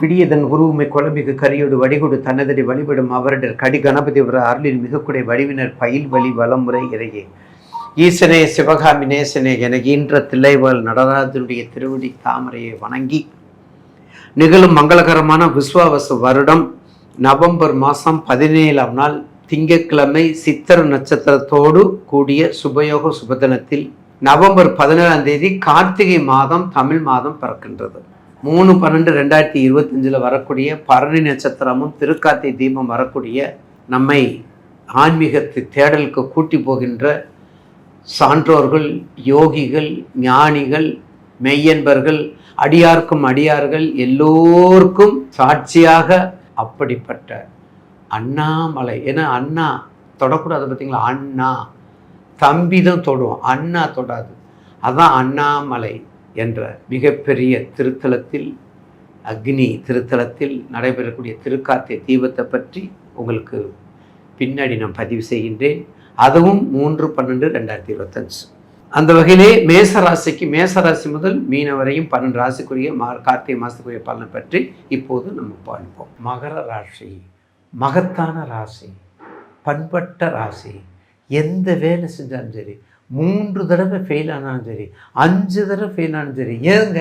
பிடியதன் உருவுமை குழம்பிக்கு கரியோடு வடிகொடு தன்னதடி வழிபடும் அவரிடர் கடி கணபதி வர அருளின் மிகக்குடை வடிவினர் பயில் வழி வளமுறை இறையே. ஈசனே சிவகாமி நேசனே என ஈன்ற தில்லைவாள் நடராஜனுடைய திருவடி தாமரையை வணங்கி. நிகழும் மங்களகரமான விஸ்வாவச வருடம் நவம்பர் மாதம் பதினேழாம் நாள் திங்கட்கிழமை சித்திர நட்சத்திரத்தோடு கூடிய சுபயோக சுபதினத்தில் நவம்பர் பதினேழாம் தேதி கார்த்திகை மாதம் தமிழ் மாதம் பிறக்கின்றது. மூணு பன்னெண்டு ரெண்டாயிரத்தி இருபத்தஞ்சில் வரக்கூடிய பரணி நட்சத்திரமும் திருக்காத்தி தீபம் வரக்கூடிய நம்மை ஆன்மீகத்தை தேடலுக்கு கூட்டி போகின்ற சான்றோர்கள் யோகிகள் ஞானிகள் மெய்யன்பர்கள் அடியார்க்கும் அடியார்கள் எல்லோருக்கும் சாட்சியாக அப்படிப்பட்ட அண்ணாமலை. ஏன்னா அண்ணா தொடக்கூடாது பார்த்தீங்களா? அண்ணா. தம்பி தான் தொடும் அண்ணா தொடாது. அதான் அண்ணாமலை. என்ற மிகப்பெரிய திருத்தலத்தில் அக்னி திருத்தலத்தில் நடைபெறக்கூடிய திருக்கார்த்திகை தீபத்தை பற்றி உங்களுக்கு பின்னாடி நான் பதிவு செய்கின்றேன். அதுவும் மூன்று பன்னெண்டு ரெண்டாயிரத்தி இருபத்தஞ்சு. அந்த வகையிலே மேச ராசிக்கு மேச ராசி முதல் மீன வரையும் பன்னெண்டு ராசிக்குரிய மா கார்த்திகை மாதத்துக்குரிய பலனை பற்றி இப்போது நம்ம பார்ப்போம். மகர ராசி மகத்தான ராசி பண்பட்ட ராசி எந்த வேலை செஞ்சாலும் சரி மூன்று தடவை ஃபெயில் ஆனாலும் சரி அஞ்சு தடவை ஃபெயில் ஆனாலும் சரி ஏங்க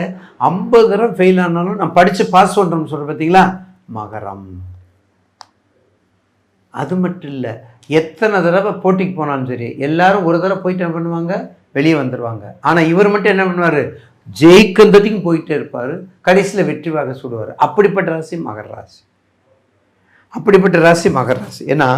ஐம்பது தடவை ஃபெயில் ஆனாலும் நான் படித்து பாஸ் பண்ணுறோம்னு சொல்கிறேன் பார்த்தீங்களா மகரம். அது மட்டும் இல்லை எத்தனை தடவை போட்டிக்கு போனாலும் சரி எல்லாரும் ஒரு தடவை போயிட்டு என்ன பண்ணுவாங்க? வெளியே வந்துடுவாங்க ஆனால் இவர் மட்டும் என்ன பண்ணுவார்? ஜெயிக்கிறதுக்கும் போயிட்டே இருப்பார். கடைசியில் வெற்றி வாக சுடுவார். அப்படிப்பட்ட ராசி மகர ராசி. அப்படிப்பட்ட ராசி மகர ராசி. ஏன்னா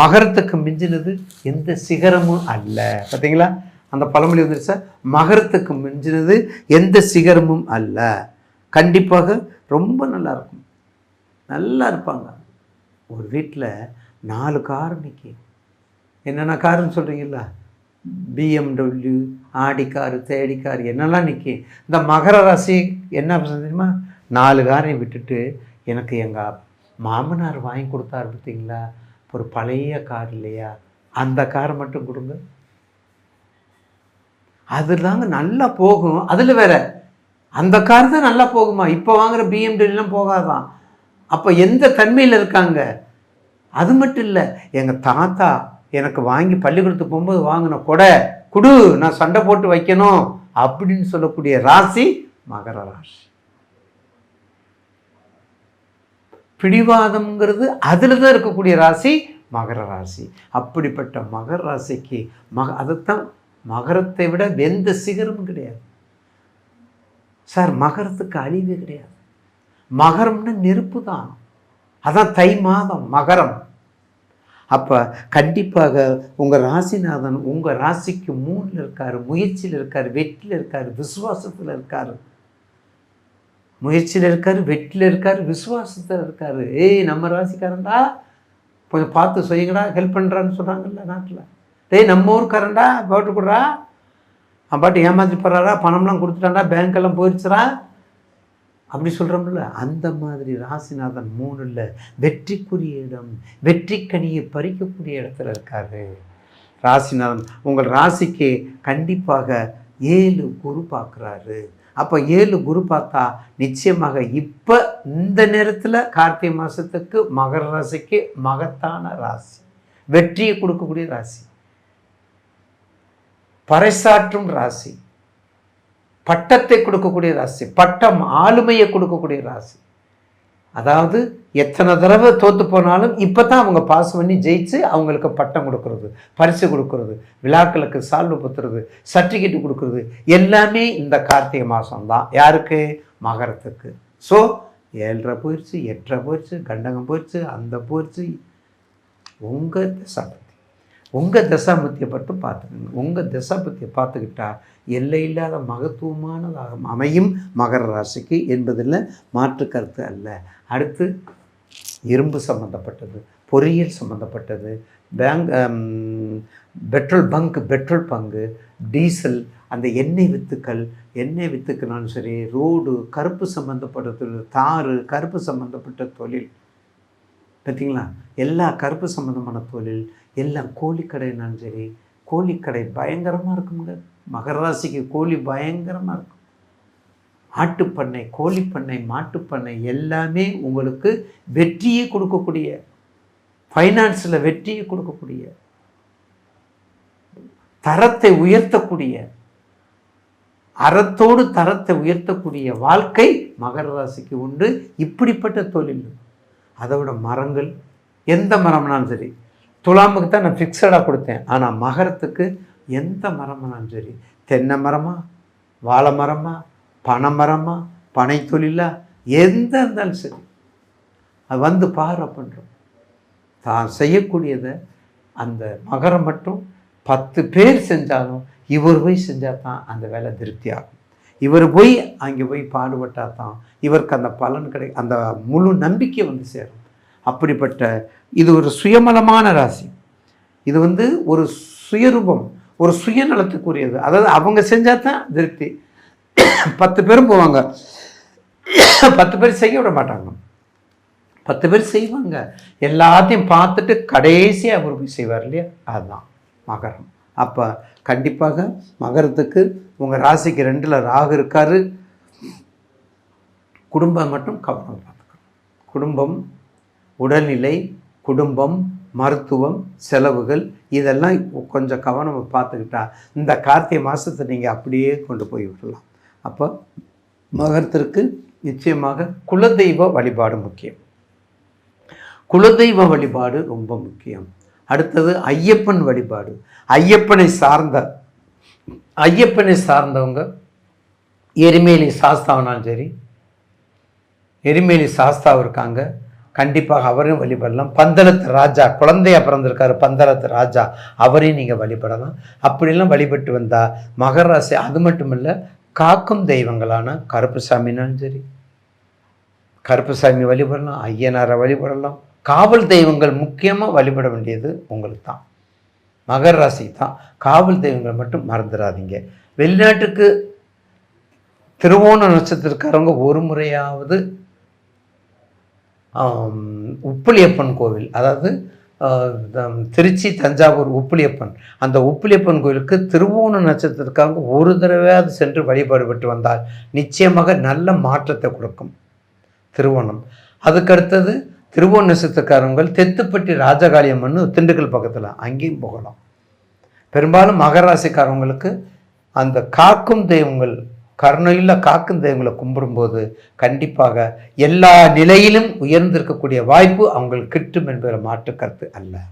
மகரத்துக்கு மிஞ்சினது எந்த சிகரமும் அல்ல. பார்த்தீங்களா அந்த பழமொழி வந்துருச்சா மகரத்துக்கு மிஞ்சினது எந்த சிகரமும் அல்ல. கண்டிப்பாக ரொம்ப நல்லா இருக்கும். நல்லா இருப்பாங்க. ஒரு வீட்டில் நாலு கார் நிற்கி என்னென்ன காருன்னு சொல்கிறீங்களா பிஎம்டபிள்யூ ஆடி காரு தேடி கார் என்னெல்லாம் நிற்கி இந்த மகர ராசி என்ன தெரியுமா? நாலு காரையும் விட்டுட்டு எனக்கு எங்கள் மாமனார் வாங்கி கொடுத்தாரு பார்த்தீங்களா? ஒரு பழைய கார் இல்லையா? அந்த காரை மட்டும் கொடுங்க. அது தாங்க நல்லா போகும். அதில் வேற அந்த கார் தான் நல்லா போகுமா? இப்போ வாங்குற பிஎம்டபிள்யூலாம் போகாதான் அப்போ எந்த தன்மையில் இருக்காங்க? அது மட்டும் இல்லை எங்கள் தாத்தா எனக்கு வாங்கி பள்ளிக்கூடத்துக்கு போகும்போது வாங்கின கொடை குடு நான் சண்டை போட்டு வைக்கணும் அப்படின்னு சொல்லக்கூடிய ராசி மகர ராசி. பிடிவாதம்ங்கிறது அதில் தான் இருக்கக்கூடிய ராசி மகர ராசி. அப்படிப்பட்ட மகர ராசிக்கு மக அதைத்தான் மகரத்தை விட எந்த சிகரம் கிடையாது. சார் மகரத்துக்கு அழிவு கிடையாது. மகரம்னு நெருப்பு தான். அதான் தை மாதம் மகரம். அப்போ கண்டிப்பாக உங்கள் ராசிநாதன் உங்கள் ராசிக்கு மூணில் இருக்கார் முயற்சியில் இருக்கார் வெற்றியில் இருக்கார் விசுவாசத்தில் இருக்கார். முயற்சியில் இருக்கார் வெற்றியில் இருக்கார் விசுவாசத்தில் இருக்கார். ஏய் நம்ம ராசிக்காரன்டா கொஞ்சம் பார்த்து செய்யுங்கடா ஹெல்ப் பண்ணுறான்னு சொல்கிறாங்கல்ல நாட்டில். டேய் நம்ம ஊருக்காரன்டா போட்டு கொடுறா. அவன் பாட்டு ஏமாற்றி போகிறாரா பணம்லாம் கொடுத்துட்டான்டா பேங்க்கெல்லாம் போயிடுச்சுரா அப்படி சொல்கிறோம்ல அந்த மாதிரி ராசிநாதன் மூணில் வெற்றிக்குரிய இடம் வெற்றிக்கனியை பறிக்கக்கூடிய இடத்துல இருக்காரு. ராசிநாதன் உங்கள் ராசிக்கு கண்டிப்பாக ஏழு குரு பார்க்குறாரு. அப்போ ஏழு குரு பார்த்தா நிச்சயமாக இப்போ இந்த நேரத்தில் கார்த்திகை மாதத்துக்கு மகர ராசிக்கு மகத்தான ராசி. வெற்றியை கொடுக்கக்கூடிய ராசி. பறைசாற்றும் ராசி. பட்டத்தை கொடுக்கக்கூடிய ராசி. பட்டம் ஆளுமையை கொடுக்கக்கூடிய ராசி. அதாவது எத்தனை தடவை தோற்று போனாலும் இப்போ தான் அவங்க பாஸ் பண்ணி ஜெயிச்சு அவங்களுக்கு பட்டம் கொடுக்கறது பரிசு கொடுக்கறது விழாக்களுக்கு சால்வு பத்துறது சர்டிஃபிகேட் கொடுக்கறது. எல்லாமே இந்த கார்த்திகை மாதம் தான் யாருக்கு? மகரத்துக்கு. ஸோ ஏழரை போயிடுச்சு எட்டரை போயிடுச்சு கண்டகம் போயிடுச்சு அந்த போயிடுச்சு. உங்கள் தசாபத்தி உங்கள் தசாபத்தியை மட்டும் பார்த்துக்கோங்க. உங்கள் தசாபத்தியை பார்த்துக்கிட்டா எல்லை இல்லாத மகத்துவமானதாக அமையும் மகர ராசிக்கு என்பதில் மாற்று கருத்து அல்ல. அடுத்து இரும்பு சம்மந்தப்பட்டது பொறியியல் சம்மந்தப்பட்டது bank petrol bunk petrol bunk diesel அந்த எண்ணெய் வித்துக்கள் எண்ணெய் வித்துக்கனாலும் சரி ரோடு கருப்பு சம்மந்தப்பட்ட தொழில் தாறு கருப்பு சம்மந்தப்பட்ட தொழில். பார்த்தீங்களா? எல்லா கருப்பு சம்மந்தமான தொழில் எல்லாம் கோழிக்கடைனாலும் சரி கோழிக்கடை பயங்கரமாக இருக்குங்க மகர ராசிக்கு கோழி பயங்கரமாக இருக்கும். ஆட்டுப்பண்ணை கோழிப்பண்ணை மாட்டுப்பண்ணை எல்லாமே உங்களுக்கு வெற்றியை கொடுக்கக்கூடிய ஃபைனான்ஸில் வெற்றியை கொடுக்கக்கூடிய தரத்தை உயர்த்தக்கூடிய அறத்தோடு தரத்தை உயர்த்தக்கூடிய வாழ்க்கை மகர ராசிக்கு உண்டு. இப்படிப்பட்ட தொழில் அதோட மரங்கள் எந்த மரம்னாலும் சரி துலாமுக்கு தான் நான் ஃபிக்ஸடாக கொடுத்தேன். ஆனால் மகரத்துக்கு எந்த மரம்னாலும் சரி தென்னை மரமா வாழை மரமா பனை மரமா பனை தொழிலா எந்த இருந்தாலும் சரி அது வந்து பாரு அப்படின்றோம் தான் செய்யக்கூடியதை அந்த மகரம் மட்டும் பத்து பேர் செஞ்சாலும் இவர் போய் செஞ்சால் தான் அந்த வேலை திருப்தியாகும். இவர் போய் அங்கே போய் பாடுபட்டால் தான் இவருக்கு அந்த பலன் கிடை அந்த முழு நம்பிக்கை வந்து சேரும். அப்படிப்பட்ட இது ஒரு சுயமலமான ராசி. இது வந்து ஒரு சுயரூபம் ஒரு சுயநலத்துக்குரியது. அதாவது அவங்க செஞ்சால் தான் திருப்தி. பத்து பேரும் போவாங்க. பத்து பேர் செய்ய விட மாட்டாங்க. பத்து பேர் செய்வாங்க. எல்லாத்தையும் பார்த்துட்டு கடைசியாக அவர் போய் செய்வார் இல்லையா? அதுதான் மகரம். அப்போ கண்டிப்பாக மகரத்துக்கு உங்கள் ராசிக்கு ரெண்டில் ராகு இருக்காரு. குடும்பம் மட்டும் கவனம் பார்த்துக்கணும் குடும்பம் உடல்நிலை குடும்பம் மருத்துவம் செலவுகள் இதெல்லாம் கொஞ்சம் கவனம் பார்த்துக்கிட்டா இந்த கார்த்திகை மாதத்தை நீங்கள் அப்படியே கொண்டு போய் விடலாம். அப்போ மகரத்திற்கு நிச்சயமாக குலதெய்வ வழிபாடு முக்கியம். குலதெய்வ வழிபாடு ரொம்ப முக்கியம். அடுத்தது ஐயப்பன் வழிபாடு. ஐயப்பனை சார்ந்த ஐயப்பனை சார்ந்தவங்க எரிமேலி சாஸ்தாவனாலும் சரி எரிமேலி சாஸ்தாவும் இருக்காங்க. கண்டிப்பாக அவரையும் வழிபடலாம். பந்தளத்து ராஜா குழந்தையா பிறந்திருக்காரு பந்தளத்து ராஜா அவரையும் நீங்கள் வழிபடலாம். அப்படிலாம் வழிபட்டு வந்தால் மகராசி அது மட்டும் இல்லை காக்கும் தெய்வங்களான கருப்புசாமினாலும் சரி கருப்புசாமி வழிபடலாம் ஐயனாரை வழிபடலாம். காவல் தெய்வங்கள் முக்கியமாக வழிபட வேண்டியது உங்களுக்கு தான். மகர ராசி தான். காவல் தெய்வங்கள் மட்டும் மறந்துடாதீங்க. வெளிநாட்டுக்கு திருவோண நட்சத்திரக்காரவங்க ஒரு முறையாவது உப்புளியப்பன் கோவில். அதாவது திருச்சி தஞ்சாவூர் உப்புளியப்பன். அந்த உப்புளியப்பன் கோவிலுக்கு திருவோண நட்சத்திரத்துக்காக ஒரு தடவையாவது சென்று வழிபாடு பெற்று வந்தால் நிச்சயமாக நல்ல மாற்றத்தை கொடுக்கும் திருவோணம். அதுக்கடுத்தது திருவோண நட்சத்திரக்காரங்கள் தெத்துப்பட்டி ராஜகாளியம்மன் திண்டுக்கல் பக்கத்தில் அங்கேயும் போகலாம். பெரும்பாலும் மகராசிக்காரவங்களுக்கு அந்த காக்கும் தெய்வங்கள் கருணையில் காக்கும் தெய்வங்களை கும்பிடும்போது கண்டிப்பாக எல்லா நிலையிலும் உயர்ந்திருக்கக்கூடிய வாய்ப்பு அவங்களுக்கு கிட்டும் என்பதில் மாற்று கருத்து அல்ல.